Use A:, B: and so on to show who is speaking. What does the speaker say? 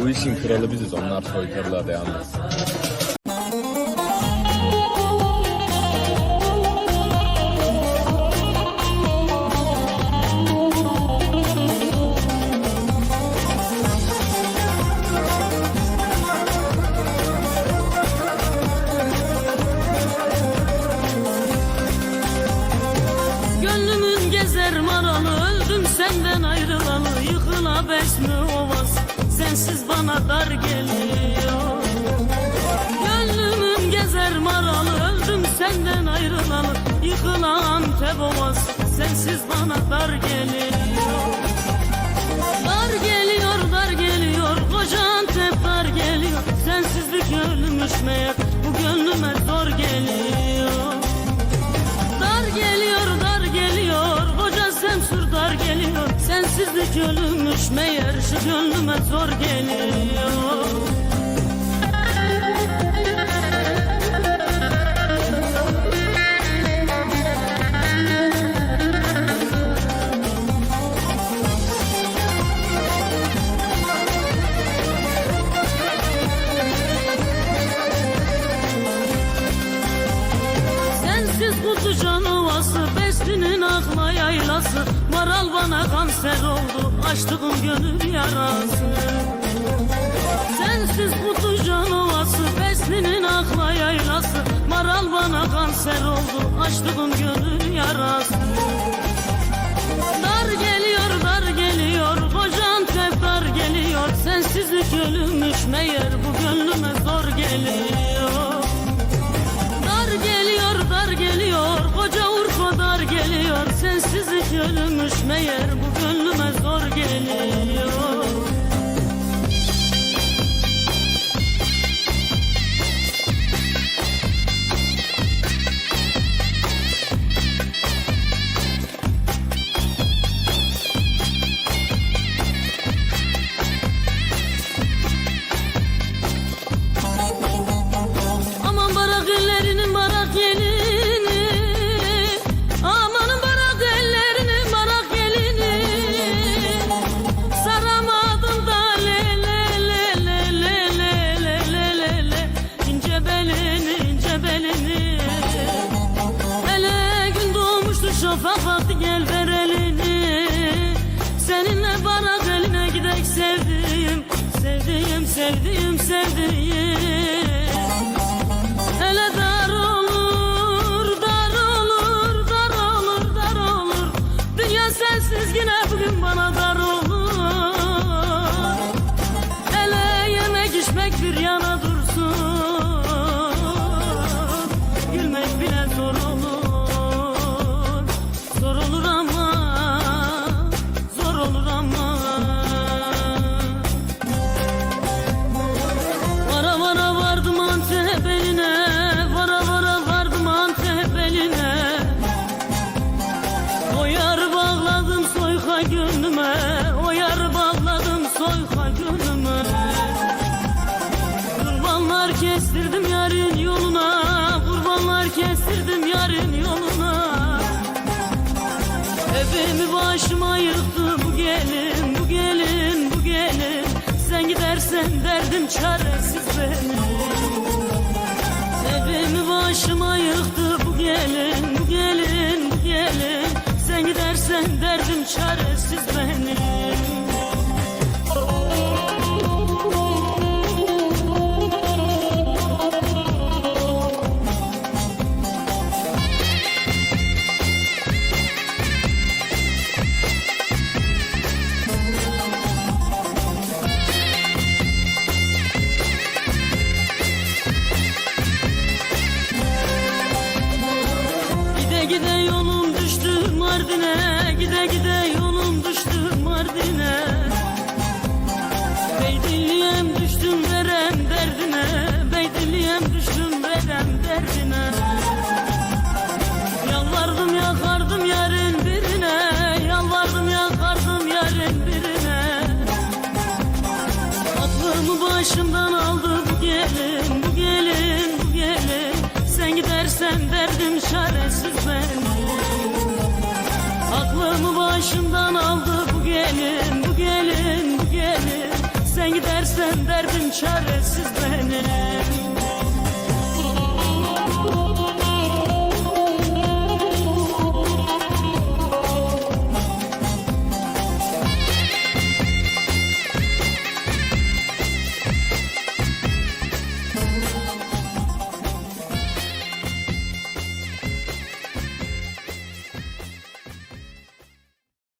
A: Bu işin kralı biziz. Onlar yalnız.
B: Gönlümün gezer maralı öldüm senden ayrılalı Yıkıla besmi ovas sensiz bana dar geliyor. Gönlümün gezer maralı öldüm senden ayrılalı. Yıkıla Antep ovas sensiz bana dar geliyor. Dar geliyor dar geliyor koca Antep dar geliyor Sensizlik ölmüş meğer bu gönlüme zor geliyor. Dar geliyor dar geliyor Koca semsur dar geliyor. Sensizlik ölümmüş meğer Şu gönlüme zor geliyor. Sensiz kutu canavası Beslinin akla yaylası. Maral bana kanser oldu. Açtığım gönül yarası. Sensiz kutu canavası Beslinin akla yaylası. Maral bana kanser oldu. Açtığım gönül yarası yer bu. Eline gidek sevdim. Sevdim sevdim sevdim. Hele de kestirdim yarın yoluna Kurbanlar kestirdim yarın yoluna. Evimi başıma yıktı bu gelin, bu gelin, bu gelin. Sen gidersen derdim çaresiz benim. Evimi başıma yıktı bu gelin, bu gelin, bu gelin. Sen gidersen derdim çaresiz benim Mardin'e Gide gide yolum düştü Mardin'e. Beydilliyem düştüm verem derdine Beydilliyem düştüm verem derdine. Yalvardım yakardım yarın birine Yalvardım yakardım yarın birine. Aklımı başımdan aldı bu gelin, bu gelin, bu gelin. Sen gidersen derdim çaresiz benim Aklımı başımdan aldı bu gelin, bu gelin, bu gelin. Sen Sen gidersen derdim çaresiz benim